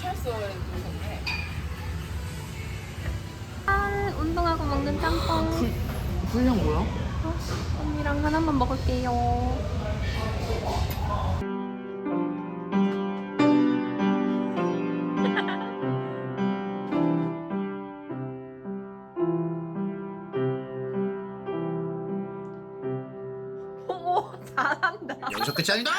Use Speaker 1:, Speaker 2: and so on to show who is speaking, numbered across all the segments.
Speaker 1: 경찰서에.
Speaker 2: 아, 운동하고 먹는 짬뽕.
Speaker 1: 분량 뭐야?
Speaker 2: 언니랑 하나만 먹을게요. 오, 잘한다.
Speaker 3: 여기서 끝이 아니다.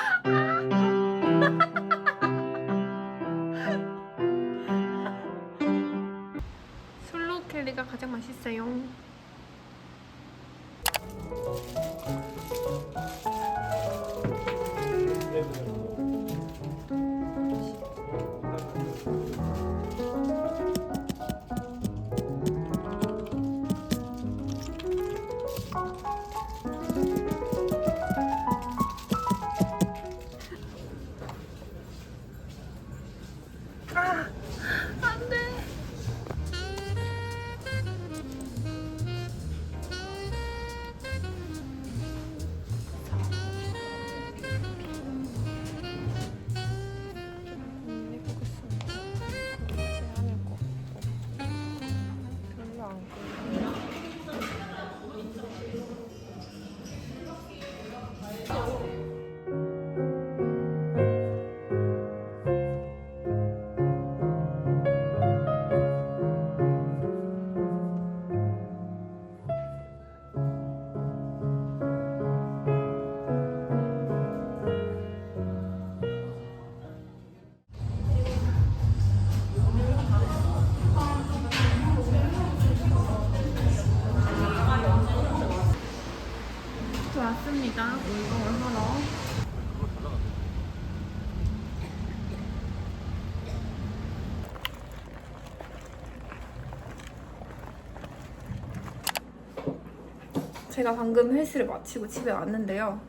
Speaker 2: 제가 방금 헬스를 마치고 집에 왔는데요.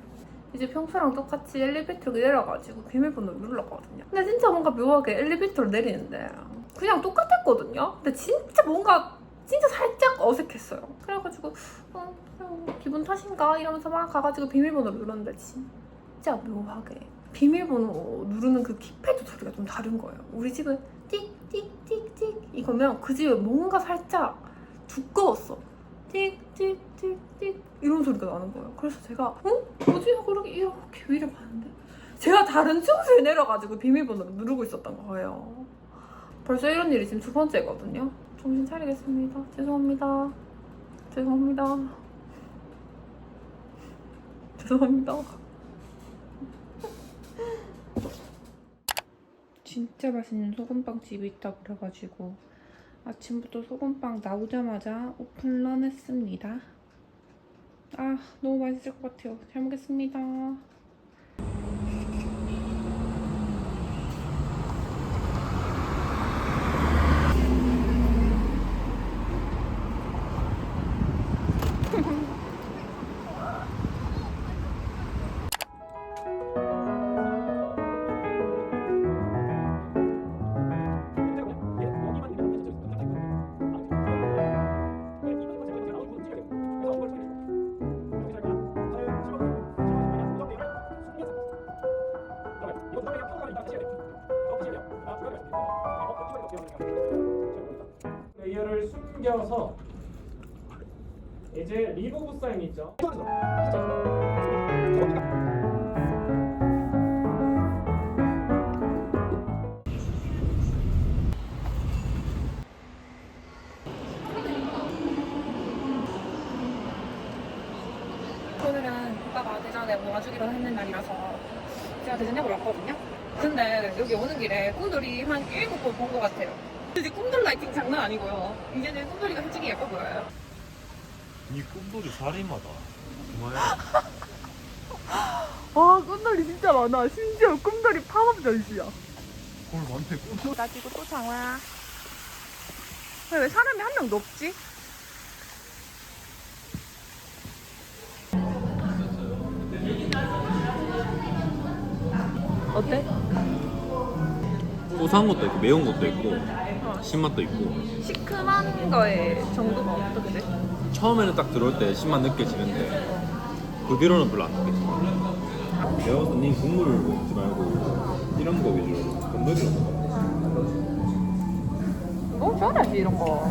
Speaker 2: 이제 평소랑 똑같이 엘리베이터로 내려가지고 비밀번호를 눌렀거든요. 근데 진짜 뭔가 묘하게 엘리베이터를 내리는데 그냥 똑같았거든요. 근데 진짜 뭔가 진짜 살짝 어색했어요. 그래가지고 어, 기분 탓인가 이러면서 막 가가지고 비밀번호를 눌렀는데 진짜 묘하게 비밀번호 누르는 그 키패드 소리가 좀 다른 거예요. 우리 집은 띡 띡 띡 띡 이거면 그 집에 뭔가 살짝 두꺼웠어. 띡 띡띡띡 이런 소리가 나는 거예요. 그래서 제가 어? 뭐지? 하고 이렇게 위를 봤는데 제가 다른 층수에 내려가지고 비밀번호를 누르고 있었던 거예요. 벌써 이런 일이 지금 두 번째거든요. 정신 차리겠습니다. 죄송합니다. 죄송합니다. 죄송합니다. 진짜 맛있는 소금빵 집이 있다 그래가지고 아침부터 소금빵 나오자마자 오픈런 했습니다. 아 너무 맛있을 것 같아요. 잘 먹겠습니다.
Speaker 4: 숨겨서 이제 리무브 사인 있죠?
Speaker 2: 했는 날이라서 제가 대전역으로 왔거든요. 근데 여기 오는 길에 꿈돌이 한 일곱 번 본 것 같아요. 이제 꿈돌 라이팅 장난 아니고요. 이제는 꿈돌이가 솔직히 예뻐 보여요.
Speaker 5: 이 꿈돌이 살인마다. 정말
Speaker 1: 아, 꿈돌이 진짜 많아. 심지어 꿈돌이 팝업 전시야.
Speaker 5: 헐 많네 꿈돌.
Speaker 2: 가지고 또 장화.
Speaker 1: 왜 사람이 한 명도 없지? 어때?
Speaker 5: 고소한 것도 있고 매운 것도 있고 신맛도 있고
Speaker 2: 시큼한 거에 정도가 돼?
Speaker 5: 처음에는 딱 들어올 때 신맛 느껴지는데 그 뒤로는 별로 안 느껴져. 내가 봤을 때네 국물 먹지 말고 이런 거 위주로 건더기로 먹어.
Speaker 2: 어, 잘하지 이런 거.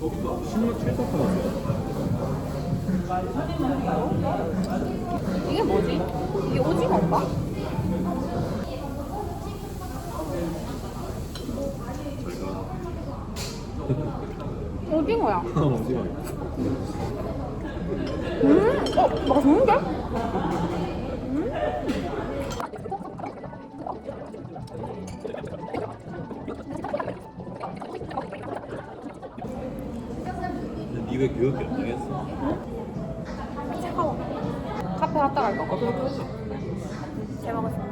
Speaker 5: 16, 7석 하나
Speaker 2: 이게 뭐지? 이게 오징어인가? 오징어야.
Speaker 5: 어디가
Speaker 2: 음, 어, 맛있는데?
Speaker 5: 근데 니왜 교육이 안 되겠어?
Speaker 2: 차가워. 카페 갔다 갈 거. 잘 먹었습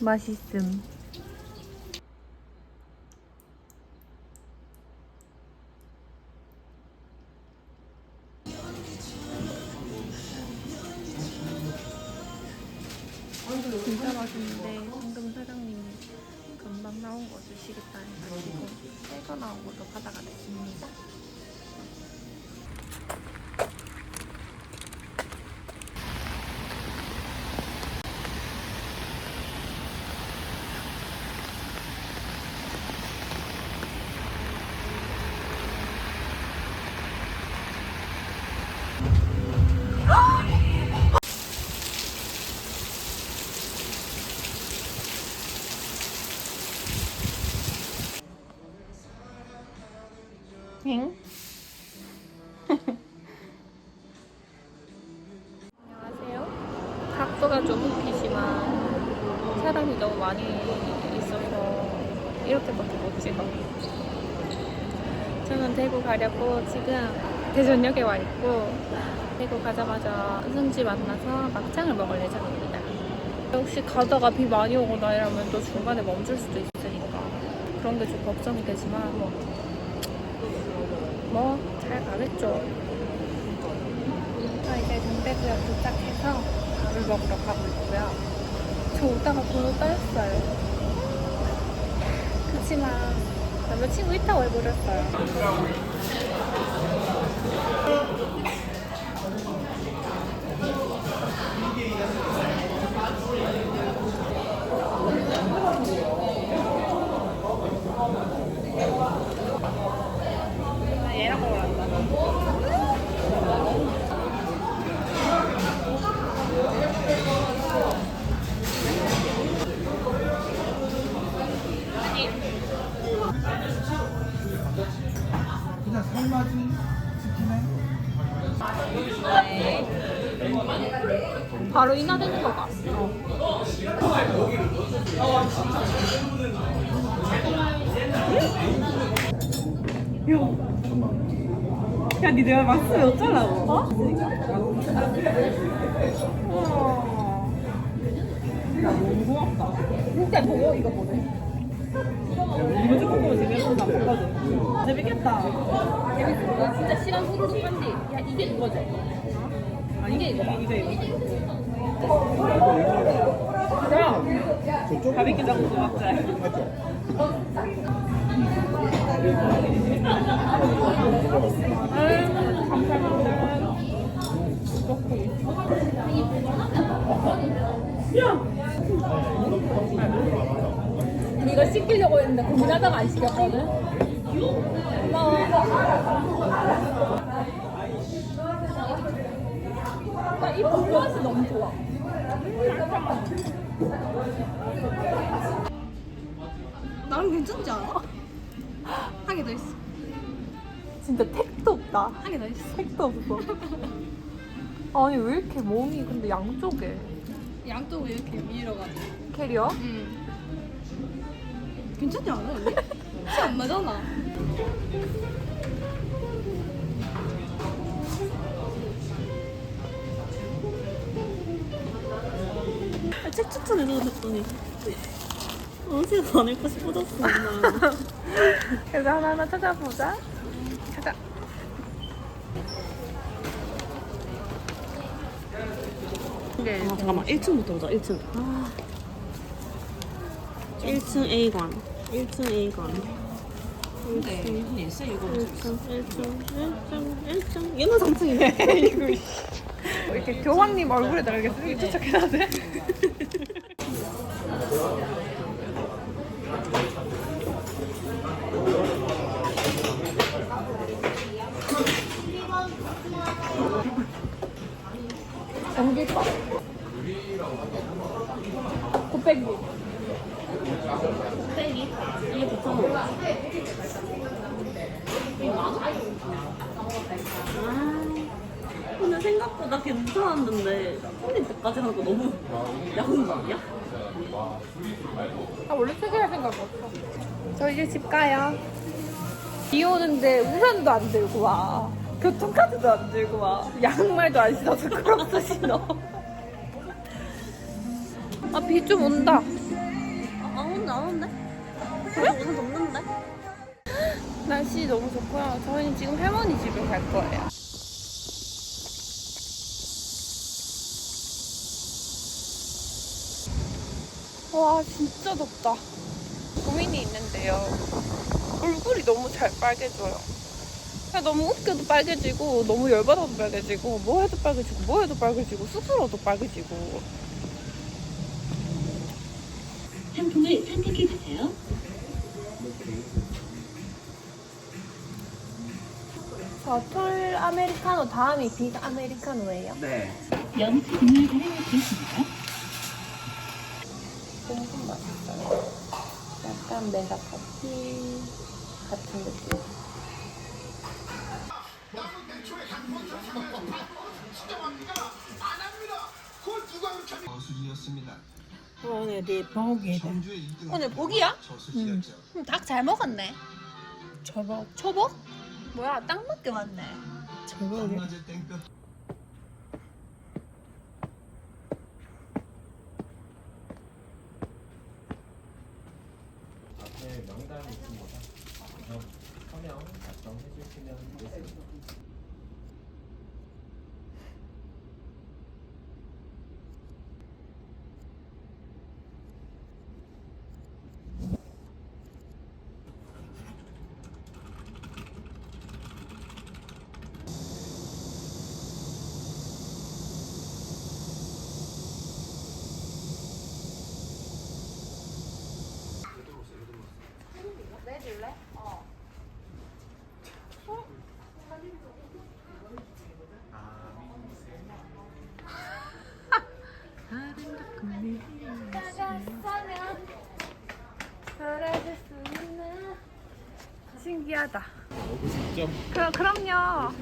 Speaker 2: 맛있음. 진짜 맛있는데 방금 사장님이 금방 나온 거 주시겠다 해가지고 새거 나온 것도 받아가겠습니다. 이렇게밖에 못 찍어. 저는 대구 가려고 지금 대전역에 와 있고 대구 가자마자 은성지 만나서 막창을 먹을 예정입니다. 혹시 가다가 비 많이 오거나 이러면 또 중간에 멈출 수도 있으니까 그런 게 좀 걱정이 되지만 뭐 잘 가겠죠. 저 이제 동대구역 도착해서 밥을 먹으러 가고 있고요. 저 오다가 번호 따였어요. 그치만 남자친구 있다고 해버렸어요. 바로 인하되는 거가.
Speaker 1: 야, 니 내가 맞으면 어쩌라고? 어? 야, 너무 고맙다.
Speaker 2: 진짜 보고 이거 보네.
Speaker 1: 이거 조금 보면 안 보거든. 재밌겠다.
Speaker 2: 재밌어. 진짜 시간 빨리. 야 이게 이거지.
Speaker 1: 아니, 이게 이거. 이거, 이거.
Speaker 2: 야.
Speaker 1: 가비끼 잡고 고맙자.
Speaker 2: 이거 시키려고 했는데 고민하다가 안 시켰거든. 고마워.
Speaker 6: 괜찮지 않아? 한 개 더 있어.
Speaker 2: 진짜 택도 없다.
Speaker 6: 한 개 더 있어.
Speaker 2: 택도 없어. 아니 왜 이렇게 몸이 근데 양쪽에
Speaker 6: 양쪽을 이렇게 밀어가지고.
Speaker 2: 캐리어?
Speaker 6: 응. 괜찮지 않아 언니? 키안 나잖아. 아, 책 추천해서 했더니 언제도 안 읽고 싶어졌어 엄마.
Speaker 2: 그래서 하나하나 찾아보자. 가자. 이게
Speaker 6: 아 잠깐만. 1층부터 보자. 1층. 아 1층 A관. 1층 A관. 1층. 1층 1층 1층 1층 얘는 3층이네.
Speaker 2: 이렇게 교황님 얼굴에다가 이렇게 쓰기 쫓아해야 돼. 전기밥. 900원.
Speaker 6: 빼기 이게 9,000원 아 근데 생각보다 괜찮았는데 손님 때까지 하는 거 너무 야근 거 아니야?
Speaker 2: 아 원래 세개 할 생각 없어. 저 이제 집 가요. 비 오는데 우산도 안 들고 와. 교통카드도 안 들고 와. 양말도 안 신어서 크롭스 신어. 아 비 좀 온다.
Speaker 6: 아, 안 온데 안 온데? 그래? 오늘 덥는데?
Speaker 2: 날씨 너무 좋고요. 저희는 지금 할머니 집에 갈 거예요. 와 진짜 덥다. 고민이 있는데요. 얼굴이 너무 잘 빨개져요. 너무 웃겨도 빨개지고 너무 열받아도 빨개지고 뭐 해도 빨개지고 뭐 해도 빨개지고 스스로도 빨개지고
Speaker 7: 상품을 선택해 주세요.
Speaker 2: 저톨 아메리카노 다음이 빅 아메리카노예요.
Speaker 3: 네.
Speaker 7: 영수증을 사용하겠습니다.
Speaker 2: 엄청 맛있어요. 약간 메가 커피 같은 느낌.
Speaker 3: 수지였습니다.
Speaker 6: 오늘 네
Speaker 3: 전주의 2등
Speaker 2: 오늘 복이야?
Speaker 3: 저수지였죠.
Speaker 2: 그럼 닭 잘 먹었네. 초복. 초복? 뭐야, 딱 맞게 맞네.
Speaker 3: 밤낮의 땡볕
Speaker 4: 앞에 명단이 있습니다. 그래서 서명 작성해 주시면 되겠습니다.
Speaker 2: 신기하다.
Speaker 5: 너무 직접
Speaker 2: 그, 그럼요.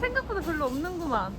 Speaker 2: 생각보다 별로 없는구만.